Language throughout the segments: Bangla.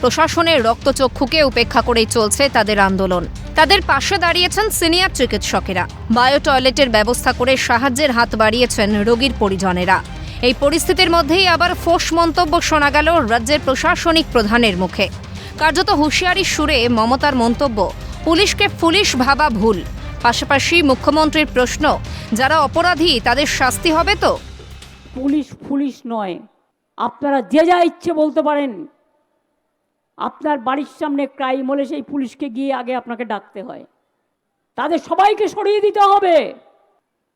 প্রশাসনের রক্তচক্ষুকে উপেক্ষা করেই চলছে তাদের আন্দোলন। তাদের পাশে দাঁড়িয়েছেন সিনিয়র চিকিৎসকেরা। বায়ো টয়লেটের ব্যবস্থা করে সাহায্যের হাত বাড়িয়েছেন রোগীর পরিজনেরা। এই পরিস্থিতির মধ্যেই আবার ফোস মন্তব্য শোনা গেল রাজ্যের প্রশাসনিক প্রধানের মুখে। কার্যত হুঁশিয়ারির সুরে মমতার মন্তব্য, পুলিশকে পুলিশ ভাবা ভুল। পাশাপাশি মুখ্যমন্ত্রীর প্রশ্ন, যারা অপরাধী, তাদের শাস্তি হবে তো? পুলিশ পুলিশ নয়। আপনারা যে যা ইচ্ছে বলতে পারেন। আপনার বাড়ির সামনে ক্রাইম হলে সেই পুলিশকে গিয়ে আগে আপনাকে ডাকতে হয়। তাদের সবাইকে সরিয়ে দিতে হবে।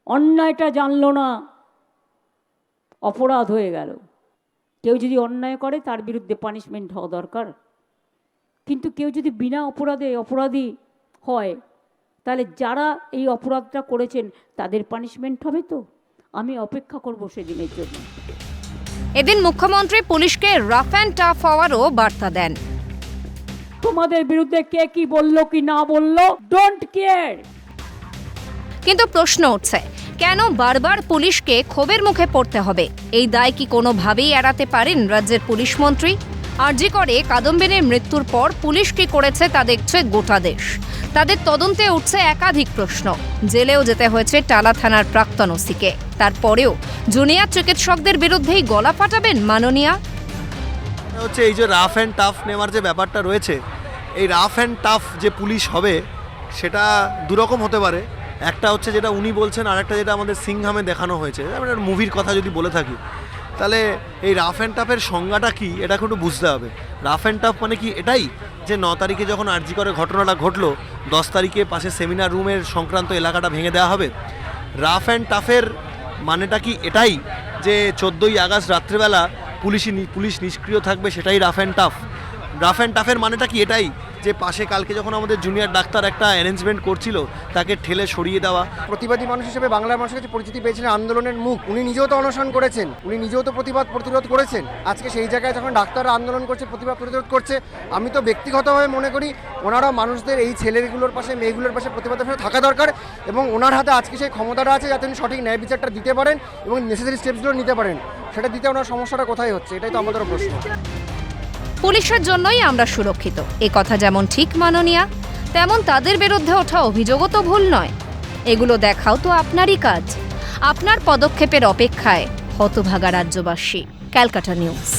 অন্যায়টা জানলো না। অপরাধ হয়ে গেল। কেউ যদি অন্যায় করে, তার বিরুদ্ধে পানিশমেন্ট হওয়া দরকার। কিন্তু কেউ যদি বিনা অপরাধে অপরাধী হয়, তাহলে যারা এই অপরাধটা করেছেন, তাদের পানিশমেন্ট হবে তো? আমি অপেক্ষা করব সেদিনের জন্য। এদিন মুখ্যমন্ত্রী পুলিশকে রাফ অ্যান্ড টাফ হওয়ারও বার্তা দেন। তোমাদের বিরুদ্ধে কে কি বলল কি না বলল ডোন্ট কেয়ার কিন্তু প্রশ্ন উঠছে কেন বারবার পুলিশকে ক্ষোভের মুখে পড়তে হবে? এই দায় কি কোনোভাবেই এড়াতে পারেন রাজ্যের পুলিশ মন্ত্রী? আর আরজি করে কাদম্বিনীর মৃত্যুর পর পুলিশ কি করেছে তা দেখছে গোটা দেশ। তাদের তদন্তে উঠছে একাধিক প্রশ্ন। জেলেও যেতে হয়েছে টালা থানার প্রাক্তন ওসিকে। তারপরেও জুনিয়র চিকিৎসকদের বিরুদ্ধেই গলা ফাটাবেন মাননীয়া? হচ্ছে এই যে রাফ অ্যান্ড টাফ নেওয়ার যে ব্যাপারটা রয়েছে এই রাফ অ্যান্ড টাফ যে পুলিশ হবে, সেটা দুরকম হতে পারে। একটা হচ্ছে যেটা উনি বলছেন, আর একটা যেটা আমাদের সিংহামে দেখানো হয়েছে। মুভির কথা যদি বলে থাকি, তাহলে এই রাফ অ্যান্ড টাফের সংজ্ঞাটা কি, এটা একটু বুঝতে হবে। রাফ অ্যান্ড টাফ মানে কি এটাই? যে ন তারিখে যখন আরজি করে ঘটনাটা ঘটলো, দশ তারিখে পাশে সেমিনার রুমের সংক্রান্ত এলাকাটা ভেঙে দেওয়া হবে। রাফ অ্যান্ড টাফের মানেটা কি এটাই? যে চোদ্দোই আগস্ট রাত্রেবেলা পুলিশই পুলিশ নিষ্ক্রিয় থাকবে, সেটাই rough and tough rough and টাফের মানেটা কি এটাই? যে পাশে কালকে যখন আমাদের জুনিয়র ডাক্তার একটা অ্যারেঞ্জমেন্ট করছিল, তাকে ঠেলে সরিয়ে দেওয়া। প্রতিবাদী মানুষ হিসেবে বাংলার মানুষের কাছে পরিচিতি পেয়েছিলেন আন্দোলনের মুখ। উনি নিজেও তো অনশন করেছেন। উনি নিজেও তো প্রতিবাদ প্রতিরোধ করেছেন। আজকে সেই জায়গায় যখন ডাক্তাররা আন্দোলন করছে, প্রতিবাদ প্রতিরোধ করছে, আমি তো ব্যক্তিগতভাবে মনে করি ওনারা মানুষদের এই ছেলেগুলোর পাশে, মেয়েগুলোর পাশে প্রতিবাদের পাশে থাকা দরকার এবং ওনার হাতে আজকে সেই ক্ষমতাটা আছে যাতে উনি সঠিক ন্যায় বিচারটা দিতে পারেন এবং নেসেসারি স্টেপসগুলো নিতে পারেন। সেটা দিতে ওনার সমস্যাটা কোথায় হচ্ছে? এটাই তো আমাদেরও প্রশ্ন। পুলিশের জন্যই আমরা সুরক্ষিত। এ কথা যেমন ঠিক মাননীয়া, তেমন তাদের বিরুদ্ধে ওঠা অভিযোগও তো ভুল নয়। এগুলো দেখাও তো আপনারই কাজ। আপনার পদক্ষেপের অপেক্ষায় হতভাগা রাজ্যবাসী। Calcutta news.